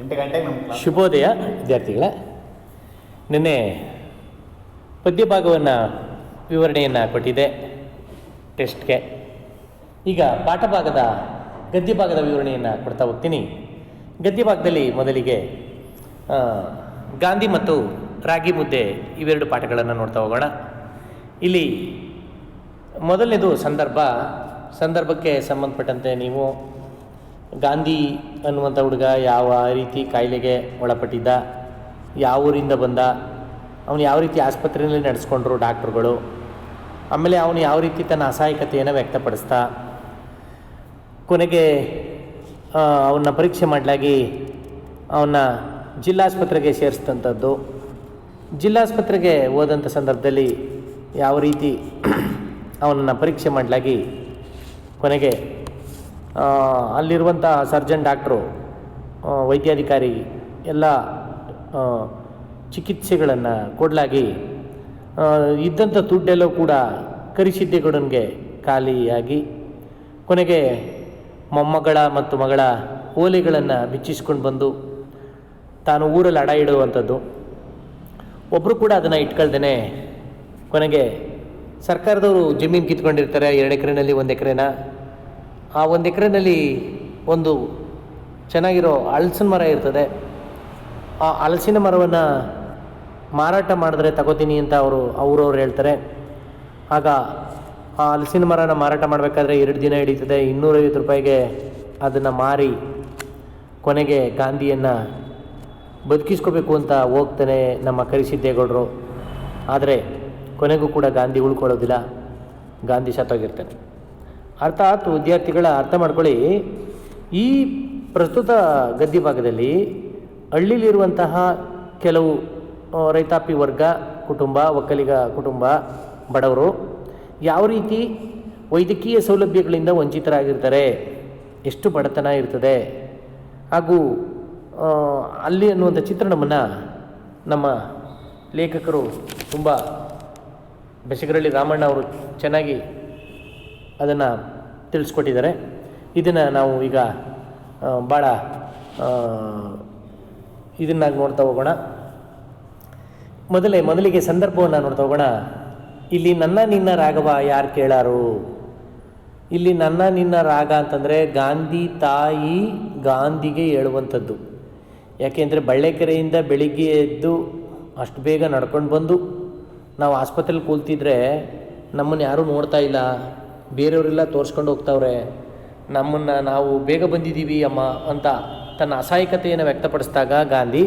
ಎಂಟು ಗಂಟೆಗೆ ಶುಭೋದಯ, ವಿದ್ಯಾರ್ಥಿಗಳ. ನಿನ್ನೆ ಪದ್ಯಭಾಗವನ್ನು ವಿವರಣೆಯನ್ನು ಕೊಟ್ಟಿದೆ ಟೆಸ್ಟ್ಗೆ. ಈಗ ಪಾಠ ಭಾಗದ ಗದ್ಯ ಭಾಗದ ವಿವರಣೆಯನ್ನು ಕೊಡ್ತಾ ಹೋಗ್ತೀನಿ. ಗದ್ಯ ಭಾಗದಲ್ಲಿ ಮೊದಲಿಗೆ ಗಾಂಧಿ ಮತ್ತು ರಾಗಿ ಮುದ್ದೆ ಇವೆರಡು ಪಾಠಗಳನ್ನು ನೋಡ್ತಾ ಹೋಗೋಣ. ಇಲ್ಲಿ ಮೊದಲನೇದು ಸಂದರ್ಭ. ಸಂದರ್ಭಕ್ಕೆ ಸಂಬಂಧಪಟ್ಟಂತೆ ನೀವು ಗಾಂಧಿ ಅನ್ನುವಂಥ ಹುಡುಗ ಯಾವ ರೀತಿ ಕಾಯಿಲೆಗೆ ಒಳಪಟ್ಟಿದ್ದ, ಯಾವ ಊರಿಂದ ಬಂದ, ಅವನು ಯಾವ ರೀತಿ ಆಸ್ಪತ್ರೆಯಲ್ಲಿ ನಡೆಸ್ಕೊಂಡ್ರು ಡಾಕ್ಟ್ರುಗಳು, ಆಮೇಲೆ ಅವನು ಯಾವ ರೀತಿ ತನ್ನ ಅಸಹಾಯಕತೆಯನ್ನು ವ್ಯಕ್ತಪಡಿಸ್ತಾ ಕೊನೆಗೆ ಅವನ್ನ ಪರೀಕ್ಷೆ ಮಾಡಲಾಗಿ ಅವನ್ನ ಜಿಲ್ಲಾಸ್ಪತ್ರೆಗೆ ಸೇರಿಸಿದಂಥದ್ದು. ಜಿಲ್ಲಾಸ್ಪತ್ರೆಗೆ ಹೋದಂಥ ಸಂದರ್ಭದಲ್ಲಿ ಯಾವ ರೀತಿ ಅವನನ್ನು ಪರೀಕ್ಷೆ ಮಾಡಲಾಗಿ ಕೊನೆಗೆ ಅಲ್ಲಿರುವಂಥ ಸರ್ಜನ್ ಡಾಕ್ಟ್ರು ವೈದ್ಯಾಧಿಕಾರಿ ಎಲ್ಲ ಚಿಕಿತ್ಸೆಗಳನ್ನು ಕೊಡಲಾಗಿ ಇದ್ದಂಥ ದುಡ್ಡೆಲ್ಲೂ ಕೂಡ ಕರಿಸಿದ್ದೇಗೌಡನಿಗೆ ಖಾಲಿಯಾಗಿ, ಕೊನೆಗೆ ಮೊಮ್ಮಗಳ ಮತ್ತು ಮಗಳ ಓಲೆಗಳನ್ನು ಬಿಚ್ಚಿಸ್ಕೊಂಡು ಬಂದು, ತಾನು ಊರಲ್ಲಿ ಅಡ ಇಡುವಂಥದ್ದು ಒಬ್ಬರು ಕೂಡ ಅದನ್ನು ಇಟ್ಕೊಳ್ದೇ ಕೊನೆಗೆ ಸರ್ಕಾರದವರು ಜಮೀನು ಕಿತ್ಕೊಂಡಿರ್ತಾರೆ, ಎರಡು ಎಕರೆನಲ್ಲಿ ಒಂದು ಎಕರೆನ? ಆ ಒಂದು ಎಕರೆನಲ್ಲಿ ಒಂದು ಚೆನ್ನಾಗಿರೋ ಹಲಸಿನ ಮರ ಇರ್ತದೆ. ಆ ಹಲಸಿನ ಮರವನ್ನು ಮಾರಾಟ ಮಾಡಿದ್ರೆ ತಗೋತೀನಿ ಅಂತ ಅವರು, ಅವರವ್ರು ಹೇಳ್ತಾರೆ. ಆಗ ಆ ಹಲಸಿನ ಮರನ ಮಾರಾಟ ಮಾಡಬೇಕಾದ್ರೆ ಎರಡು ದಿನ ಹಿಡೀತದೆ, ಇನ್ನೂರೈವತ್ತು ರೂಪಾಯಿಗೆ ಅದನ್ನು ಮಾರಿ ಕೊನೆಗೆ ಗಾಂಧಿಯನ್ನು ಬದುಕಿಸ್ಕೋಬೇಕು ಅಂತ ಹೋಗ್ತಾನೆ ನಮ್ಮ ಕರಿಸಿದ್ದೇಗೌಡರು. ಆದರೆ ಕೊನೆಗೂ ಕೂಡ ಗಾಂಧಿ ಉಳ್ಕೊಳ್ಳೋದಿಲ್ಲ. ಗಾಂಧಿ ಸತ್ತೋಗಿರ್ತಾನೆ. ಅರ್ಥ ಆಯ್ತು ವಿದ್ಯಾರ್ಥಿಗಳ ಅರ್ಥ ಮಾಡ್ಕೊಳ್ಳಿ. ಈ ಪ್ರಸ್ತುತ ಗದ್ಯ ಭಾಗದಲ್ಲಿ ಹಳ್ಳಿಲಿರುವಂತಹ ಕೆಲವು ರೈತಾಪಿ ವರ್ಗ, ಕುಟುಂಬ, ಒಕ್ಕಲಿಗ ಕುಟುಂಬ, ಬಡವರು ಯಾವ ರೀತಿ ವೈದ್ಯಕೀಯ ಸೌಲಭ್ಯಗಳಿಂದ ವಂಚಿತರಾಗಿರ್ತಾರೆ, ಎಷ್ಟು ಬಡತನ ಇರ್ತದೆ ಹಾಗೂ ಅಲ್ಲಿ ಅನ್ನುವಂಥ ಚಿತ್ರಣವನ್ನು ನಮ್ಮ ಲೇಖಕರು ತುಂಬ ಬೆಸಗರಳ್ಳಿ ರಾಮಣ್ಣ ಅವರು ಚೆನ್ನಾಗಿ ಅದನ್ನು ತಿಳಿಸ್ಕೊಟ್ಟಿದ್ದಾರೆ. ಇದನ್ನು ನಾವು ಈಗ ಭಾಳ ಇದನ್ನಾಗಿ ನೋಡ್ತಾ ಹೋಗೋಣ. ಮೊದಲೇ, ಮೊದಲಿಗೆ ಸಂದರ್ಭವನ್ನು ನೋಡ್ತಾ ಹೋಗೋಣ. ಇಲ್ಲಿ ನನ್ನ ನಿನ್ನ ರಾಗವ ಯಾರು ಕೇಳಾರು? ಇಲ್ಲಿ ನನ್ನ ನಿನ್ನ ರಾಗ ಅಂತಂದರೆ ಗಾಂಧಿ ತಾಯಿ ಗಾಂಧಿಗೆ ಹೇಳುವಂಥದ್ದು. ಯಾಕೆಂದರೆ ಬಳ್ಳೆಕೆರೆಯಿಂದ ಬೆಳಿಗ್ಗೆ ಎದ್ದು ಅಷ್ಟು ಬೇಗ ನಡ್ಕೊಂಡು ಬಂದು ನಾವು ಆಸ್ಪತ್ರೆಲಿ ಕೂಲ್ತಿದ್ರೆ ನಮ್ಮನ್ನು ಯಾರೂ ನೋಡ್ತಾ ಇಲ್ಲ. ಬೇರೆಯವರೆಲ್ಲ ತೋರಿಸ್ಕೊಂಡು ಹೋಗ್ತಾವ್ರೆ. ನಮ್ಮನ್ನು ನಾವು ಬೇಗ ಬಂದಿದ್ದೀವಿ ಅಮ್ಮ ಅಂತ ತನ್ನ ಅಸಹಾಯಕತೆಯನ್ನು ವ್ಯಕ್ತಪಡಿಸಿದಾಗ ಗಾಂಧಿ,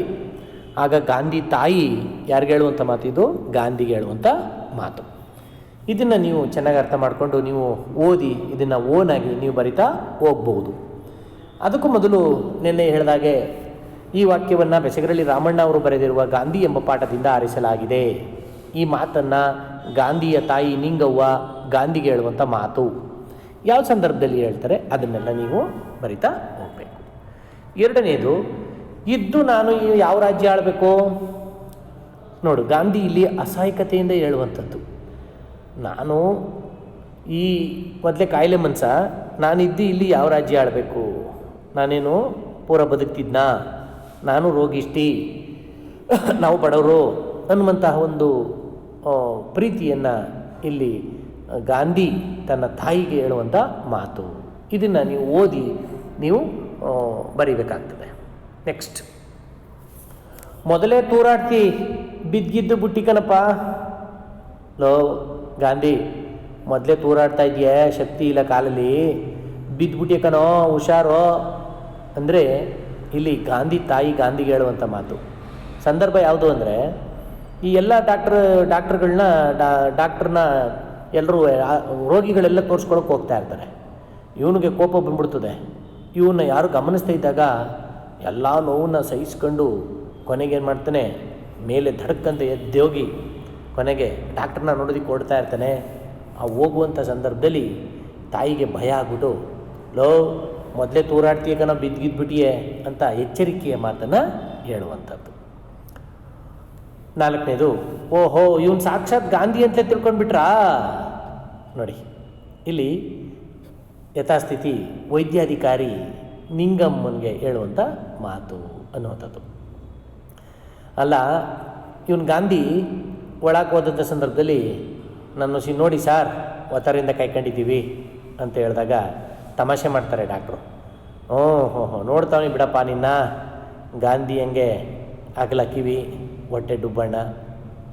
ಆಗ ಗಾಂಧಿ ತಾಯಿ ಯಾರಿಗೆ ಹೇಳುವಂಥ ಮಾತು ಇದು? ಗಾಂಧಿಗೆ ಹೇಳುವಂಥ ಮಾತು. ಇದನ್ನು ನೀವು ಚೆನ್ನಾಗಿ ಅರ್ಥ ಮಾಡಿಕೊಂಡು ನೀವು ಓದಿ ಇದನ್ನು ಓನಾಗಿ ನೀವು ಬರಿತಾ ಹೋಗ್ಬೋದು ಅದಕ್ಕೂ ಮೊದಲು ನಿನ್ನೆ ಹೇಳಿದಾಗೆ ಈ ವಾಕ್ಯವನ್ನು ಬೆಸಗರಳ್ಳಿ ರಾಮಣ್ಣ ಅವರು ಬರೆದಿರುವ ಗಾಂಧಿ ಎಂಬ ಪಾಠದಿಂದ ಆರಿಸಲಾಗಿದೆ. ಈ ಮಾತನ್ನು ಗಾಂಧಿಯ ತಾಯಿ ನಿಂಗವ್ವ ಗಾಂಧಿಗೆ ಹೇಳುವಂಥ ಮಾತು. ಯಾವ ಸಂದರ್ಭದಲ್ಲಿ ಹೇಳ್ತಾರೆ? ಅದನ್ನೆಲ್ಲ ನೀವು ಬರಿತಾ ಹೋಗಬೇಕು. ಎರಡನೇದು, ಇದ್ದು ನಾನು ಯಾವ ರಾಜ್ಯ ಆಳ್ಬೇಕು? ನೋಡು, ಗಾಂಧಿ ಇಲ್ಲಿ ಅಸಹಾಯಕತೆಯಿಂದ ಹೇಳುವಂಥದ್ದು. ನಾನು ಈ ಮೊದಲೇ ಕಾಯಿಲೆ ಮನ್ಸ, ನಾನಿದ್ದು ಇಲ್ಲಿ ಯಾವ ರಾಜ್ಯ ಆಳ್ಬೇಕು? ನಾನೇನು ಪೂರ ಬದುಕ್ತಿದ್ನಾ? ನಾನು ರೋಗಿಷ್ಟಿ. ನಾವು ಬಡವರು ಅನ್ನುವಂತಹ ಒಂದು ಪ್ರೀತಿಯನ್ನು ಇಲ್ಲಿ ಗಾಂಧಿ ತನ್ನ ತಾಯಿಗೆ ಹೇಳುವಂಥ ಮಾತು. ಇದನ್ನು ನೀವು ಓದಿ ನೀವು ಬರೀಬೇಕಾಗ್ತದೆ. ನೆಕ್ಸ್ಟ್ ಮೊದಲೇ ತೂರಾಡ್ತಿ, ಬಿದ್ದಿದ್ದು ಬುಟ್ಟಿ ಲೋ, ಗಾಂಧಿ, ಮೊದಲೇ ತೂರಾಡ್ತಾ ಇದೆಯೇ ಶಕ್ತಿ ಇಲ್ಲ ಕಾಲಲ್ಲಿ. ಬಿದ್ದುಬಿಟ್ಟಿ ಕಣೋ, ಹುಷಾರೋ. ಅಂದರೆ ಇಲ್ಲಿ ಗಾಂಧಿ ತಾಯಿ ಗಾಂಧಿಗೆ ಹೇಳುವಂಥ ಮಾತು. ಸಂದರ್ಭ ಯಾವುದು ಅಂದರೆ ಈ ಎಲ್ಲ ಡಾಕ್ಟ್ರ್ ಡಾ ಡಾಕ್ಟ್ರನ್ನ ಎಲ್ಲರೂ ರೋಗಿಗಳೆಲ್ಲ ತೋರಿಸ್ಕೊಳಕ್ಕೆ ಹೋಗ್ತಾ ಇರ್ತಾರೆ. ಇವನಿಗೆ ಕೋಪ ಬಂದ್ಬಿಡ್ತದೆ. ಇವನ್ನ ಯಾರು ಗಮನಿಸ್ತಾ ಇದ್ದಾಗ ಎಲ್ಲ ನೋವನ್ನ ಸಹಿಸ್ಕೊಂಡು ಕೊನೆಗೆ ಏನು ಮಾಡ್ತಾನೆ, ಮೇಲೆ ಧಡಕ್ಕಂತ ಎದ್ದೋಗಿ ಕೊನೆಗೆ ಡಾಕ್ಟ್ರನ್ನ ನೋಡೋದಕ್ಕೆ ಓಡ್ತಾ ಇರ್ತಾನೆ. ಆ ಹೋಗುವಂಥ ಸಂದರ್ಭದಲ್ಲಿ ತಾಯಿಗೆ ಭಯ ಆಗ್ಬಿಟ್ಟು, ಲೋ, ಮೊದಲೇ ತೂರಾಡ್ತೀಯ ಕಣ ಬಿದ್ದಿದ್ಬಿಟ್ಟಿಯೇ ಅಂತ ಎಚ್ಚರಿಕೆಯ ಮಾತನ್ನು ಹೇಳುವಂಥದ್ದು. ನಾಲ್ಕನೇದು, ಓಹೋ, ಇವನು ಸಾಕ್ಷಾತ್ ಗಾಂಧಿ ಅಂತಲೇ ತಿಳ್ಕೊಂಡ್ಬಿಟ್ರಾ? ನೋಡಿ, ಇಲ್ಲಿ ಯಥಾಸ್ಥಿತಿ ವೈದ್ಯಾಧಿಕಾರಿ ನಿಂಗಮ್ಮನಿಗೆ ಹೇಳುವಂಥ ಮಾತು ಅನ್ನುವಂಥದ್ದು. ಅಲ್ಲ, ಇವನು ಗಾಂಧಿ ಒಳಗೆ ಹೋದಂಥ ಸಂದರ್ಭದಲ್ಲಿ ನನ್ನ ಸಿ, ನೋಡಿ ಸಾರ್, ಒತ್ತರಿಂದ ಕಾಯ್ಕೊಂಡಿದ್ದೀವಿ ಅಂತ ಹೇಳಿದಾಗ ತಮಾಷೆ ಮಾಡ್ತಾರೆ ಡಾಕ್ಟ್ರು. ಹ್ಞೂ ಹ್ಞೂ ಹ್ಞೂ ನೋಡ್ತಾವನಿ ಬಿಡಪ್ಪ ನಿನ್ನ. ಗಾಂಧಿ ಹಂಗೆ ಅಗಲ ಹೊಟ್ಟೆ ಡುಬ್ಬಣ್ಣ.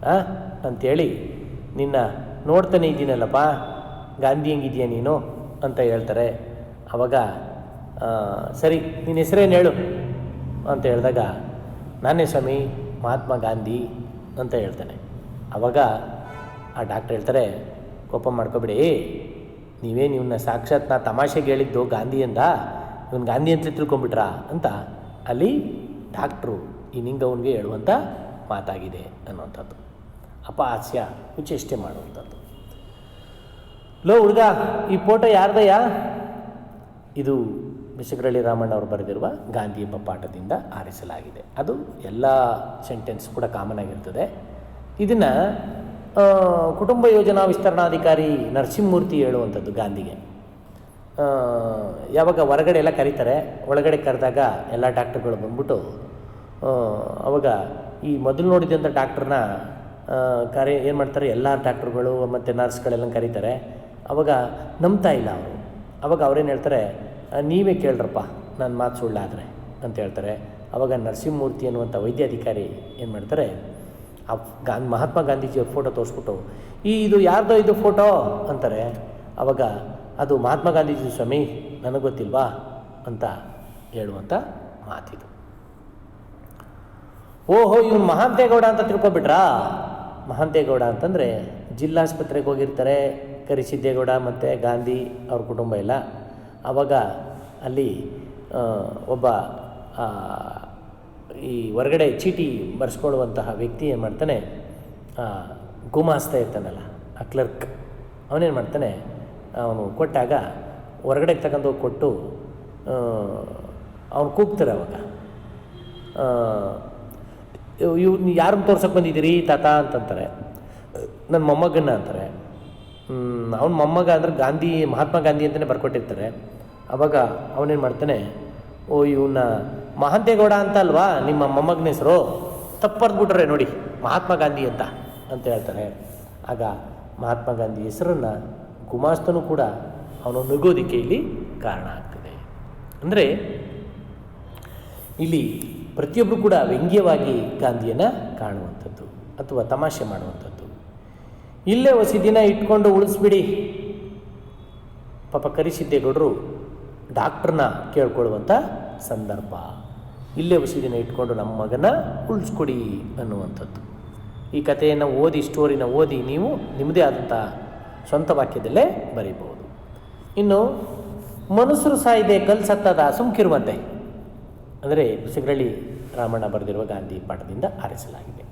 ಆ? ಅಂಥೇಳಿ ನಿನ್ನ ನೋಡ್ತಾನೆ ಇದ್ದೀನಲ್ಲಪ್ಪ ಗಾಂಧಿ ಹೆಂಗಿದೆಯಾ ನೀನು? ಅಂತ ಹೇಳ್ತಾರೆ. ಅವಾಗ ಆ, ಸರಿ ನಿನ್ನ ಹೆಸರೇನು ಹೇಳು? ಅಂತ ಹೇಳಿದಾಗ ನಾನೇ ಸ್ವಾಮಿ ಮಹಾತ್ಮ ಗಾಂಧಿ ಅಂತ ಹೇಳ್ತಾನೆ. ಅವಾಗ ಆ ಡಾಕ್ಟ್ರ್ ಹೇಳ್ತಾರೆ ಕೋಪ ಮಾಡ್ಕೊಬಿಡಿ ನೀವೇನು ಇವನ್ನ ಸಾಕ್ಷಾತ್ ನಾ ತಮಾಷೆಗೆ ಹೇಳಿದ್ದು ಗಾಂಧಿ ಅಂದ ಇವನು ಗಾಂಧಿ ಅಂತ ತಿಳ್ಕೊಂಬಿಟ್ರಾ ಅಂತ ಅಲ್ಲಿ ಡಾಕ್ಟ್ರು ಈ ನಿಂಗವನಿಗೆ ಹೇಳುವಂಥ ಮಾತಾಗಿದೆ ಅನ್ನುವಂಥದ್ದು. ಅಪಹಾಸ್ಯ ವಿಚೇಷ್ಟೆ ಮಾಡುವಂಥದ್ದು. ಲೋ ಹುಡುಗ, ಈ ಫೋಟೋ ಯಾರ್ದಯ್ಯ? ಇದು ಬಿಸಗರಳ್ಳಿ ರಾಮಣ್ಣ ಅವರು ಬರೆದಿರುವ ಗಾಂಧಿ ಎಂಬ ಪಾಠದಿಂದ ಆರಿಸಲಾಗಿದೆ. ಅದು ಎಲ್ಲ ಸೆಂಟೆನ್ಸ್ ಕೂಡ ಕಾಮನ್ ಆಗಿರ್ತದೆ. ಇದನ್ನು ಕುಟುಂಬ ಯೋಜನಾ ವಿಸ್ತರಣಾಧಿಕಾರಿ ನರಸಿಂಹಮೂರ್ತಿ ಹೇಳುವಂಥದ್ದು ಗಾಂಧಿಗೆ. ಯಾವಾಗ ಹೊರಗಡೆ ಎಲ್ಲ ಕರೀತಾರೆ, ಒಳಗಡೆ ಕರೆದಾಗ ಎಲ್ಲ ಡಾಕ್ಟರ್ಗಳು ಬಂದ್ಬಿಟ್ಟು ಅವಾಗ ಈ ಮೊದಲು ನೋಡಿದಂಥ ಡಾಕ್ಟ್ರನ್ನ ಕರೆ, ಏನು ಮಾಡ್ತಾರೆ, ಎಲ್ಲ ಡಾಕ್ಟ್ರುಗಳು ಮತ್ತು ನರ್ಸ್ಗಳೆಲ್ಲ ಕರೀತಾರೆ. ಅವಾಗ ನಂಬ್ತಾ ಇಲ್ಲ ಅವರು. ಅವಾಗ ಅವ್ರೇನು ಹೇಳ್ತಾರೆ ನೀವೇ ಕೇಳ್ರಪ್ಪ ನನ್ನ ಮಾತು ಸುಳ್ಳಾದರೆ, ಅಂತ ಹೇಳ್ತಾರೆ. ಅವಾಗ ನರಸಿಂಹಮೂರ್ತಿ ಅನ್ನುವಂಥ ವೈದ್ಯಾಧಿಕಾರಿ ಏನು ಮಾಡ್ತಾರೆ, ಆ ಗಾ ಮಹಾತ್ಮ ಗಾಂಧೀಜಿಯ ಫೋಟೋ ತೋರಿಸ್ಬಿಟ್ಟು, ಈ, ಇದು ಯಾರ್ದೋ ಇದು ಫೋಟೋ ಅಂತಾರೆ. ಅವಾಗ, ಅದು ಮಹಾತ್ಮ ಗಾಂಧೀಜಿ ಸ್ವಾಮಿ, ನನಗೆ ಗೊತ್ತಿಲ್ವಾ? ಅಂತ ಹೇಳುವಂಥ ಮಾತಿದು. ಓಹೋ, ಇವನು ಮಹಾಂತೇಗೌಡ ಅಂತ ತಿಳ್ಕೊಬಿಟ್ರಾ ಮಹಾಂತೇಗೌಡ ಅಂತಂದರೆ ಜಿಲ್ಲಾಸ್ಪತ್ರೆಗೆ ಹೋಗಿರ್ತಾರೆ, ಕರಿಸಿದ್ದೇಗೌಡ ಮತ್ತು ಗಾಂಧಿ ಅವ್ರ ಕುಟುಂಬ ಎಲ್ಲ. ಆವಾಗ ಅಲ್ಲಿ ಒಬ್ಬ ಈ ಹೊರಗಡೆ ಚೀಟಿ ಬರೆಸ್ಕೊಳ್ಳುವಂತಹ ವ್ಯಕ್ತಿ ಏನು ಮಾಡ್ತಾನೆ? ಗುಮಾಸ್ತಾ ಇರ್ತಾನಲ್ಲ, ಆ ಕ್ಲರ್ಕ್. ಅವನೇನು ಮಾಡ್ತಾನೆ? ಅವನು ಕೊಟ್ಟಾಗ ಹೊರಗಡೆ ತಗೊಂಡು ಕೊಟ್ಟು ಅವನು ಕೂಗ್ತಾರೆ ಅವಾಗ. ಇವ್ನು ಯಾರನ್ನ ತೋರ್ಸಕ್ಕೆ ಬಂದಿದ್ದೀರಿ ತಾತ ಅಂತಂತಾರೆ. ನನ್ನ ಮೊಮ್ಮಗನ್ನ ಅಂತಾರೆ. ಅವನ ಮೊಮ್ಮಗ ಅಂದ್ರೆ ಗಾಂಧಿ, ಮಹಾತ್ಮ ಗಾಂಧಿ ಅಂತಲೇ ಬರ್ಕೊಟ್ಟಿರ್ತಾರೆ. ಅವಾಗ ಅವನೇನು ಮಾಡ್ತಾನೆ, ಓ ಇವನ್ನ ಮಹಾಂತೇಗೌಡ ಅಂತ ಅಲ್ವಾ, ನಿಮ್ಮ ಮೊಮ್ಮಗನ ಹೆಸರು? ತಪ್ಪರ್ದ್ಬಿಟ್ರೆ ನೋಡಿ, ಮಹಾತ್ಮ ಗಾಂಧಿ ಅಂತ ಅಂತ ಹೇಳ್ತಾರೆ. ಆಗ ಮಹಾತ್ಮ ಗಾಂಧಿ ಹೆಸರನ್ನು ಗುಮಾಸ್ತನು ಕೂಡ ಅವನು ನಗೋದಕ್ಕೆ ಇಲ್ಲಿ ಕಾರಣ ಆಗ್ತದೆ. ಅಂದರೆ, ಇಲ್ಲಿ ಪ್ರತಿಯೊಬ್ಬರು ಕೂಡ ವ್ಯಂಗ್ಯವಾಗಿ ಗಾಂಧಿಯನ್ನು ಕಾಣುವಂಥದ್ದು ಅಥವಾ ತಮಾಷೆ ಮಾಡುವಂಥದ್ದು. ಇಲ್ಲೇ ಹೊಸಿ ದಿನ ಇಟ್ಕೊಂಡು ಉಳಿಸ್ಬಿಡಿ. ಪಾಪ ಕರಿಸಿದ್ದೇಗೌಡರು ಡಾಕ್ಟ್ರನ್ನ ಕೇಳ್ಕೊಳ್ಳುವಂಥ ಸಂದರ್ಭ. ಇಲ್ಲೇ ಹೊಸಿ ದಿನ ಇಟ್ಕೊಂಡು ನಮ್ಮ ಮಗನ ಉಳಿಸ್ಕೊಡಿ ಅನ್ನುವಂಥದ್ದು. ಈ ಕಥೆಯನ್ನು ಓದಿ ಸ್ಟೋರಿನ ಓದಿ ನೀವು ನಿಮ್ಮದೇ ಆದಂಥ ಸ್ವಂತ ವಾಕ್ಯದಲ್ಲೇ ಬರೀಬಹುದು. ಇನ್ನು ಮನುಷ್ಯರು ಸಾಯಿದೆ ಕಲ್ಸತ್ತದ ಸುಮ್ಕಿರುವಂತೆ. ಅಂದರೆ ಬಿಸಿಗರಳ್ಳಿ ರಾಮಣ್ಣ ಬರೆದಿರುವ ಗಾಂಧಿ ಪಾಠದಿಂದ ಆರಿಸಲಾಗಿದೆ.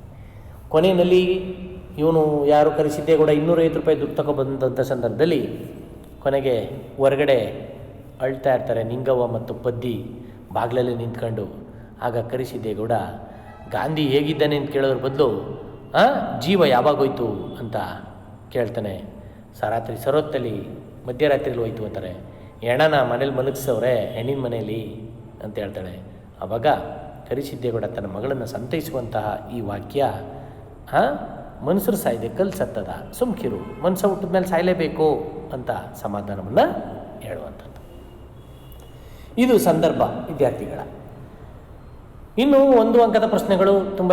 ಕೊನೆಯಲ್ಲಿ ಇವನು ಯಾರು ಕರೆಸಿದ್ದೇಗೌಡ ಇನ್ನೂರೈವತ್ತು ರೂಪಾಯಿ ದುಡ್ಡು ತಗೊಬಂದಂಥ ಸಂದರ್ಭದಲ್ಲಿ ಕೊನೆಗೆ ಹೊರಗಡೆ ಅಳ್ತಾ ಇರ್ತಾರೆ ನಿಂಗವ್ವ ಮತ್ತು ಪದ್ದಿ ಬಾಗಿಲಲ್ಲಿ ನಿಂತ್ಕೊಂಡು. ಆಗ ಕರೆಸಿದ್ದೇಗೌಡ ಗಾಂಧಿ ಹೇಗಿದ್ದಾನೆ ಅಂತ ಕೇಳೋದ್ರ ಬದಲು ಜೀವ ಯಾವಾಗೋಯ್ತು ಅಂತ ಕೇಳ್ತಾನೆ. ಸರಾತ್ರಿ ರಾತ್ರಿ ಸರೋತ್ತಲ್ಲಿ ಮಧ್ಯರಾತ್ರಿಲಿ ಹೋಯ್ತು ಅಂತಾರೆ. ಹೆಣನ ಮನೇಲಿ ಮಲಗಿಸವ್ರೆ ಹೆಣ್ಣಿನ ಮನೆಯಲ್ಲಿ ಅಂತ ಹೇಳ್ತಾಳೆ. ಆವಾಗ ಕರಿಸಿದ್ದೇಗೌಡ ತನ್ನ ಮಗಳನ್ನು ಸಂತೈಸುವಂತಹ ಈ ವಾಕ್ಯ ಹಾಂ ಮನುಷ್ಯರು ಸಾಯ್ದೆ ಕಲ್ ಸತ್ತದ ಸುಮ್ಕಿರು ಮನುಷ್ಯ ಹುಟ್ಟಿದ ಮೇಲೆ ಸಾಯಲೇಬೇಕು ಅಂತ ಸಮಾಧಾನವನ್ನು ಹೇಳುವಂಥದ್ದು. ಇದು ಸಂದರ್ಭ, ವಿದ್ಯಾರ್ಥಿಗಳ. ಇನ್ನು ಒಂದು ಅಂಕದ ಪ್ರಶ್ನೆಗಳು ತುಂಬ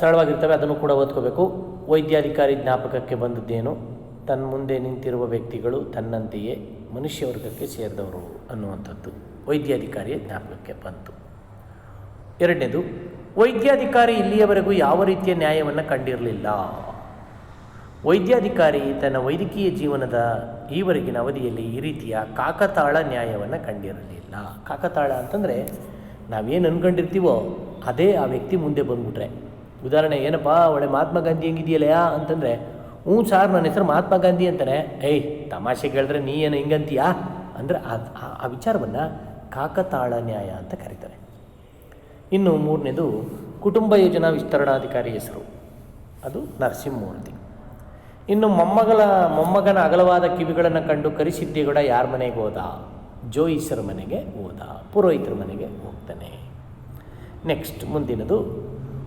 ಸರಳವಾಗಿರ್ತವೆ, ಅದನ್ನು ಕೂಡ ಓದ್ಕೋಬೇಕು. ವೈದ್ಯಾಧಿಕಾರಿ ಜ್ಞಾಪಕಕ್ಕೆ ಬಂದದ್ದೇನು? ತನ್ನ ಮುಂದೆ ನಿಂತಿರುವ ವ್ಯಕ್ತಿಗಳು ತನ್ನಂತೆಯೇ ಮನುಷ್ಯ ವರ್ಗಕ್ಕೆ ಸೇರಿದವರು ಅನ್ನುವಂಥದ್ದು. ವೈದ್ಯಾಧಿಕಾರಿಯ ಜ್ಞಾಪಕಕ್ಕೆ ಬಂತು. ಎರಡನೇದು, ವೈದ್ಯಾಧಿಕಾರಿ ಇಲ್ಲಿಯವರೆಗೂ ಯಾವ ರೀತಿಯ ನ್ಯಾಯವನ್ನು ಕಂಡಿರಲಿಲ್ಲ. ವೈದ್ಯಾಧಿಕಾರಿ ತನ್ನ ವೈದ್ಯಕೀಯ ಜೀವನದ ಈವರೆಗಿನ ಅವಧಿಯಲ್ಲಿ ಈ ರೀತಿಯ ಕಾಕತಾಳ ನ್ಯಾಯವನ್ನು ಕಂಡಿರಲಿಲ್ಲ. ಕಾಕತಾಳ ಅಂತಂದರೆ, ನಾವೇನು ಅನ್ಕೊಂಡಿರ್ತೀವೋ ಅದೇ ಆ ವ್ಯಕ್ತಿ ಮುಂದೆ ಬಂದ್ಬಿಟ್ರೆ. ಉದಾಹರಣೆ, ಏನಪ್ಪ, ಒಳ್ಳೆ ಮಹಾತ್ಮ ಗಾಂಧಿ ಹೆಂಗಿದೆಯಲ್ಲಯ ಅಂತಂದರೆ, ಹ್ಞೂ ಸಾರ್, ನನ್ನ ಹೆಸರು ಮಹಾತ್ಮ ಗಾಂಧಿ ಅಂತಾನೆ. ಏಯ್, ತಮಾಷೆ ಕೇಳಿದ್ರೆ ನೀ ಏನು ಹಿಂಗಂತೀಯಾ? ಅಂದರೆ ಆ ವಿಚಾರವನ್ನು ಕಾಕತಾಳ ನ್ಯಾಯ ಅಂತ ಕರೀತಾರೆ. ಇನ್ನು ಮೂರನೇದು ಕುಟುಂಬ ಯೋಜನಾ ವಿಸ್ತರಣಾಧಿಕಾರಿ ಹೆಸರು. ಅದು ನರಸಿಂಹಮೂರ್ತಿ. ಇನ್ನು ಮೊಮ್ಮಗಳ, ಮೊಮ್ಮಗನ ಅಗಲವಾದ ಕಿವಿಗಳನ್ನು ಕಂಡು ಕರಿಸಿದ್ದೇಗೌಡ ಯಾರ ಮನೆಗೆ ಹೋದ? ಜೋಯಿಸರ ಮನೆಗೆ ಹೋದ, ಪುರೋಹಿತರ ಮನೆಗೆ ಹೋಗ್ತಾನೆ. ನೆಕ್ಸ್ಟ್ ಮುಂದಿನದು,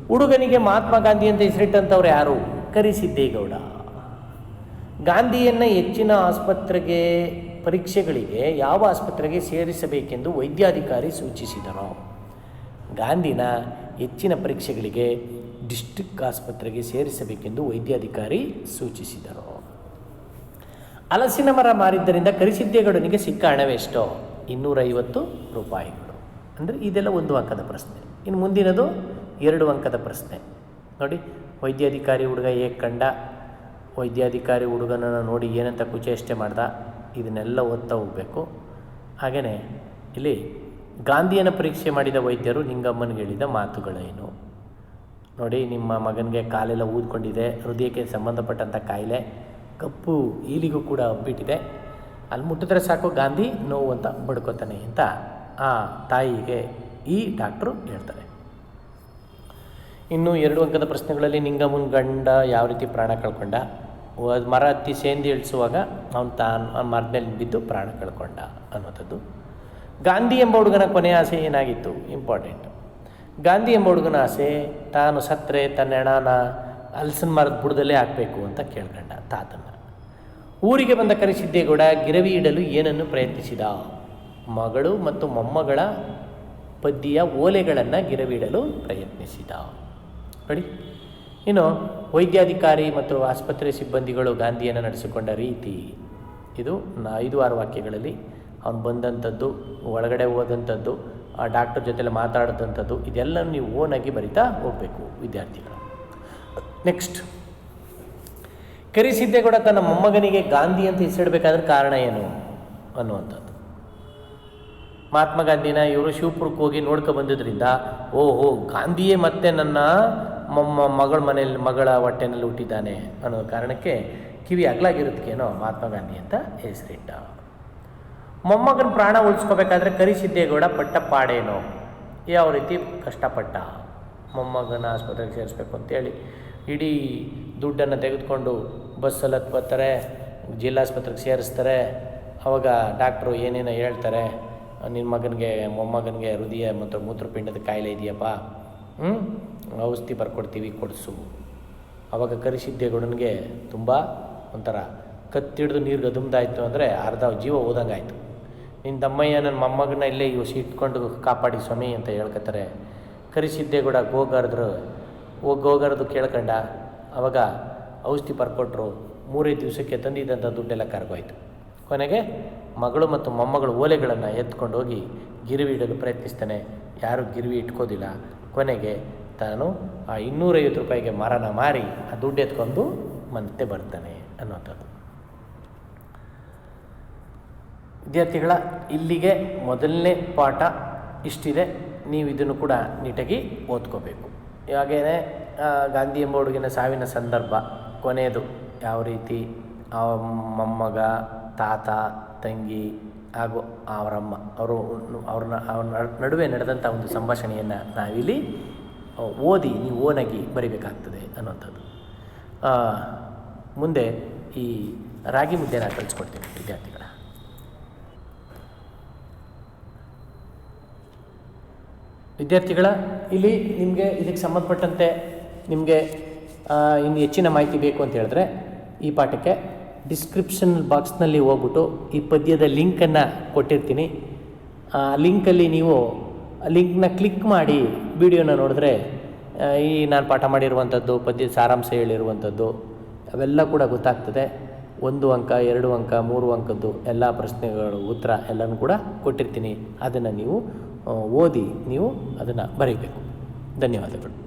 ಹುಡುಗನಿಗೆ ಮಹಾತ್ಮ ಗಾಂಧಿ ಅಂತ ಹೆಸರಿಟ್ಟಂಥವ್ರು ಯಾರು? ಕರಿಸಿದ್ದೇಗೌಡ ಗಾಂಧಿಯನ್ನು ಹೆಚ್ಚಿನ ಆಸ್ಪತ್ರೆಗೆ, ಪರೀಕ್ಷೆಗಳಿಗೆ ಯಾವ ಆಸ್ಪತ್ರೆಗೆ ಸೇರಿಸಬೇಕೆಂದು ವೈದ್ಯಾಧಿಕಾರಿ ಸೂಚಿಸಿದರು. ಗಾಂಧಿನ ಹೆಚ್ಚಿನ ಪರೀಕ್ಷೆಗಳಿಗೆ ಡಿಸ್ಟ್ರಿಕ್ಟ್ ಆಸ್ಪತ್ರೆಗೆ ಸೇರಿಸಬೇಕೆಂದು ವೈದ್ಯಾಧಿಕಾರಿ ಸೂಚಿಸಿದರು. ಹಲಸಿನ ಮರ ಮಾರಿದ್ದರಿಂದ ಕರಿಸಿದ್ದೇಗೌಡನಿಗೆ ಸಿಕ್ಕ ಹಣವೆಷ್ಟೋ ಇನ್ನೂರೈವತ್ತು ರೂಪಾಯಿಗಳು. ಅಂದರೆ ಇದೆಲ್ಲ ಒಂದು ಅಂಕದ ಪ್ರಶ್ನೆ. ಇನ್ನು ಮುಂದಿನದು ಎರಡು ಅಂಕದ ಪ್ರಶ್ನೆ. ನೋಡಿ, ವೈದ್ಯಾಧಿಕಾರಿ ಹುಡುಗ ಹೇಗೆ ಕಂಡ. ವೈದ್ಯಾಧಿಕಾರಿ ಹುಡುಗನನ್ನು ನೋಡಿ ಏನಂತ ಕುಚೇಷ್ಟೆ ಮಾಡ್ದ. ಇದನ್ನೆಲ್ಲ ಓದ್ತಾ ಹೋಗಬೇಕು. ಹಾಗೆಯೇ ಇಲ್ಲಿ ಗಾಂಧಿಯನ್ನು ಪರೀಕ್ಷೆ ಮಾಡಿದ ವೈದ್ಯರು ನಿಂಗಮ್ಮನಿಗೆ ಹೇಳಿದ ಮಾತುಗಳೇನು? ನೋಡಿ, ನಿಮ್ಮ ಮಗನಿಗೆ ಕಾಲೆಲ್ಲ ಊದ್ಕೊಂಡಿದೆ, ಹೃದಯಕ್ಕೆ ಸಂಬಂಧಪಟ್ಟಂಥ ಕಾಯಿಲೆ, ಕಪ್ಪು ಈಲಿಗೂ ಕೂಡ ಹಬ್ಬಿಟ್ಟಿದೆ. ಅಲ್ಲಿ ಮುಟ್ಟಿದ್ರೆ ಸಾಕು ಗಾಂಧಿ, ನೋವು ಅಂತ ಬಡ್ಕೋತಾನೆ ಅಂತ ಆ ತಾಯಿಗೆ ಈ ಡಾಕ್ಟ್ರು ಹೇಳ್ತಾರೆ. ಇನ್ನು ಎರಡು ಅಂಕದ ಪ್ರಶ್ನೆಗಳಲ್ಲಿ ನಿಂಗಮ್ಮನ ಗಂಡ ಯಾವ ರೀತಿ ಪ್ರಾಣ ಕಳ್ಕೊಂಡ? ಮರ ಹತ್ತಿ ಸೇಂದಿ ಇಳಿಸುವಾಗ ಅವನು ತಾನು ಮರದಲ್ಲಿ ಬಿದ್ದು ಪ್ರಾಣ ಕಳ್ಕೊಂಡ ಅನ್ನೋಥದ್ದು ಗಾಂಧಿ ಎಂಬ ಹುಡುಗನ ಕೊನೆಯ ಆಸೆ ಏನಾಗಿತ್ತು? ಇಂಪಾರ್ಟೆಂಟ್ ಗಾಂಧಿ ಎಂಬ ಹುಡುಗನ ಆಸೆ, ತಾನು ಸತ್ತರೆ, ತನ್ನ ಹೆಣನ ಹಲಸಿನ ಮರದ ಬುಡದಲ್ಲೇ ಹಾಕಬೇಕು ಅಂತ ಕೇಳ್ಕೊಂಡ ತಾತನ ಊರಿಗೆ ಬಂದ ಕರಿಸಿದ್ದೇಗೌಡ ಗಿರವಿ ಇಡಲು ಏನನ್ನು ಪ್ರಯತ್ನಿಸಿದ? ಮಗಳು ಮತ್ತು ಮೊಮ್ಮಗಳ ಪದ್ಯ ಓಲೆಗಳನ್ನು ಗಿರವಿಡಲು ಪ್ರಯತ್ನಿಸಿದ. ನೋಡಿ, ಇನ್ನು ವೈದ್ಯಾಧಿಕಾರಿ ಮತ್ತು ಆಸ್ಪತ್ರೆ ಸಿಬ್ಬಂದಿಗಳು ಗಾಂಧಿಯನ್ನು ನಡೆಸಿಕೊಂಡ ರೀತಿ, ಇದು ಐದು ಆರು ವಾಕ್ಯಗಳಲ್ಲಿ ಅವನು ಬಂದಂಥದ್ದು, ಒಳಗಡೆ ಹೋದಂಥದ್ದು, ಆ ಡಾಕ್ಟರ್ ಜೊತೆಲಿ ಮಾತಾಡಿದಂಥದ್ದು ಇದೆಲ್ಲ ನೀವು ಓನಾಗಿ ಬರಿತಾ ಹೋಗಬೇಕು, ವಿದ್ಯಾರ್ಥಿಗಳು. ನೆಕ್ಸ್ಟ್ ಕರಿಸಿದ್ದೇಗೌಡ ತನ್ನ ಮೊಮ್ಮಗನಿಗೆ ಗಾಂಧಿ ಅಂತ ಹೆಸರಿಡಬೇಕಾದ್ರೆ ಕಾರಣ ಏನು ಅನ್ನುವಂಥದ್ದು. ಮಹಾತ್ಮ ಗಾಂಧಿನ ಇವರು ಶಿವಪುರಕ್ಕೆ ಹೋಗಿ ನೋಡ್ಕೊ ಬಂದಿದ್ದರಿಂದ ಓಹೋ, ಗಾಂಧಿಯೇ ಮತ್ತೆ ನನ್ನ ಮೊಮ್ಮ, ಮಗಳ ಮನೆಯಲ್ಲಿ, ಮಗಳ ಹೊಟ್ಟೆನಲ್ಲಿ ಹುಟ್ಟಿದ್ದಾನೆ ಅನ್ನೋ ಕಾರಣಕ್ಕೆ ಕಿವಿ ಅಗ್ಲಾಗಿರೋದಕ್ಕೇನೋ ಮಹಾತ್ಮ ಗಾಂಧಿ ಅಂತ ಹೆಸರಿಟ್ಟ. ಮೊಮ್ಮಗನ ಪ್ರಾಣ ಉಳಿಸ್ಕೋಬೇಕಾದ್ರೆ ಕರಿಸಿದ್ದೇಗೌಡ ಪಟ್ಟ ಪಾಡೇನೋ? ಯಾವ ರೀತಿ ಕಷ್ಟಪಟ್ಟ. ಮೊಮ್ಮಗನ ಆಸ್ಪತ್ರೆಗೆ ಸೇರಿಸ್ಬೇಕು ಅಂತೇಳಿ ಇಡೀ ದುಡ್ಡನ್ನು ತೆಗೆದುಕೊಂಡು ಬಸ್ಸಲ್ಲಿ ಹತ್ತು ಬರ್ತಾರೆ, ಜಿಲ್ಲಾಸ್ಪತ್ರೆಗೆ ಸೇರಿಸ್ತಾರೆ. ಅವಾಗ ಡಾಕ್ಟ್ರು ಏನೇನೋ ಹೇಳ್ತಾರೆ, ನಿನ್ನ ಮಗನಿಗೆ, ಮೊಮ್ಮಗನಿಗೆ ಹೃದಯ ಮತ್ತು ಮೂತ್ರಪಿಂಡದ ಕಾಯಿಲೆ ಇದೆಯಪ್ಪ? ಹ್ಞೂ ಔಷಧಿ ಬರ್ಕೊಡ್ತೀವಿ, ಕೊಡಿಸು. ಅವಾಗ ಕರಿಸಿದ್ದೇಗೌಡನಿಗೆ ತುಂಬ ಒಂಥರ ಕತ್ತಿಡಿದು ನೀರು ಗದುಮ್ದಾಯಿತು ಅಂದರೆ ಅರ್ಧ ಜೀವ ಹೋದಂಗಾಯ್ತು. ನಿನ್ನ ತಮ್ಮಯ್ಯ ನನ್ನ ಮೊಮ್ಮಗನ ಇಲ್ಲೇ ಇವು ಇಟ್ಕೊಂಡು ಕಾಪಾಡಿ ಸ್ವಾಮಿ ಅಂತ ಹೇಳ್ಕೊತಾರೆ. ಕೂಡ ಗೋಗಾರದ್ರು. ಹೋಗಿ ಗೋಗರ್ದು ಕೇಳ್ಕಂಡ, ಅವಾಗ ಔಷಧಿ ಬರ್ಕೊಟ್ರು. ಮೂರೇ ದಿವಸಕ್ಕೆ ತಂದಿದ್ದಂಥ ದುಡ್ಡೆಲ್ಲ ಕರ್ಗೋಯ್ತು. ಕೊನೆಗೆ ಮಗಳು ಮತ್ತು ಮೊಮ್ಮಗಳು ಓಲೆಗಳನ್ನು ಎತ್ಕೊಂಡು ಹೋಗಿ ಗಿರಿವಿ ಇಡಲು ಪ್ರಯತ್ನಿಸ್ತಾನೆ. ಯಾರೂ ಗಿರಿವಿ ಇಟ್ಕೋದಿಲ್ಲ. ಕೊನೆಗೆ ತಾನು ಆ ಇನ್ನೂರೈವತ್ತು ರೂಪಾಯಿಗೆ ಮರನ ಮಾರಿ ಆ ದುಡ್ಡು ಎತ್ಕೊಂಡು ಮತ್ತೆ ಬರ್ತಾನೆ ಅನ್ನೋಂಥದ್ದು ವಿದ್ಯಾರ್ಥಿಗಳ ಇಲ್ಲಿಗೆ ಮೊದಲನೇ ಪಾಠ ಇಷ್ಟಿದೆ. ನೀವು ಇದನ್ನು ಕೂಡ ನೀಟಾಗಿ ಓದ್ಕೋಬೇಕು. ಹಾಗೇ ಗಾಂಧಿ ಎಂಬ ಹುಡುಗಿನ ಸಾವಿನ ಸಂದರ್ಭ, ಕೊನೆಯದು ಯಾವ ರೀತಿ? ಆ ಮೊಮ್ಮಗ ತಾತ, ತಂಗಿ ಹಾಗೂ ಅವರಮ್ಮ, ಅವರು ಅವ್ರನ್ನ, ಅವ್ರ ನಡ್- ನಡುವೆ ನಡೆದಂಥ ಒಂದು ಸಂಭಾಷಣೆಯನ್ನು ನಾವಿಲ್ಲಿ ಓದಿ, ನೀವು ಓನಾಗಿ ಬರಿಬೇಕಾಗ್ತದೆ ಅನ್ನೋಂಥದ್ದು ಮುಂದೆ ಈ ರಾಗಿ ಮುದ್ದೆನ ಕಳಿಸ್ಕೊಡ್ತೀನಿ ವಿದ್ಯಾರ್ಥಿಗಳ. ವಿದ್ಯಾರ್ಥಿಗಳ, ಇಲ್ಲಿ ನಿಮಗೆ ಇದಕ್ಕೆ ಸಂಬಂಧಪಟ್ಟಂತೆ ನಿಮಗೆ ಇನ್ನು ಹೆಚ್ಚಿನ ಮಾಹಿತಿ ಬೇಕು ಅಂತ ಹೇಳಿದ್ರೆ ಈ ಪಾಠಕ್ಕೆ ಡಿಸ್ಕ್ರಿಪ್ಷನ್ ಬಾಕ್ಸ್ನಲ್ಲಿ ಹೋಗ್ಬಿಟ್ಟು ಈ ಪದ್ಯದ ಲಿಂಕನ್ನು ಕೊಟ್ಟಿರ್ತೀನಿ. ಆ, ಲಿಂಕಲ್ಲಿ ನೀವು ಲಿಂಕ್ನ ಕ್ಲಿಕ್ ಮಾಡಿ ವಿಡಿಯೋನ ನೋಡಿದ್ರೆ ಈ ನಾನು ಪಾಠ ಮಾಡಿರುವಂಥದ್ದು, ಪದ್ಯದ ಸಾರಾಂಶ ಹೇಳಿರುವಂಥದ್ದು, ಅವೆಲ್ಲ ಕೂಡ ಗೊತ್ತಾಗ್ತದೆ. ಒಂದು ಅಂಕ, ಎರಡು ಅಂಕ, ಮೂರು ಅಂಕದ್ದು, ಎಲ್ಲ ಪ್ರಶ್ನೆಗಳು ಉತ್ತರ ಎಲ್ಲನೂ ಕೂಡ ಕೊಟ್ಟಿರ್ತೀನಿ. ಅದನ್ನು ನೀವು ಓದಿ ನೀವು ಅದನ್ನು ಬರೀಬೇಕು. ಧನ್ಯವಾದಗಳು.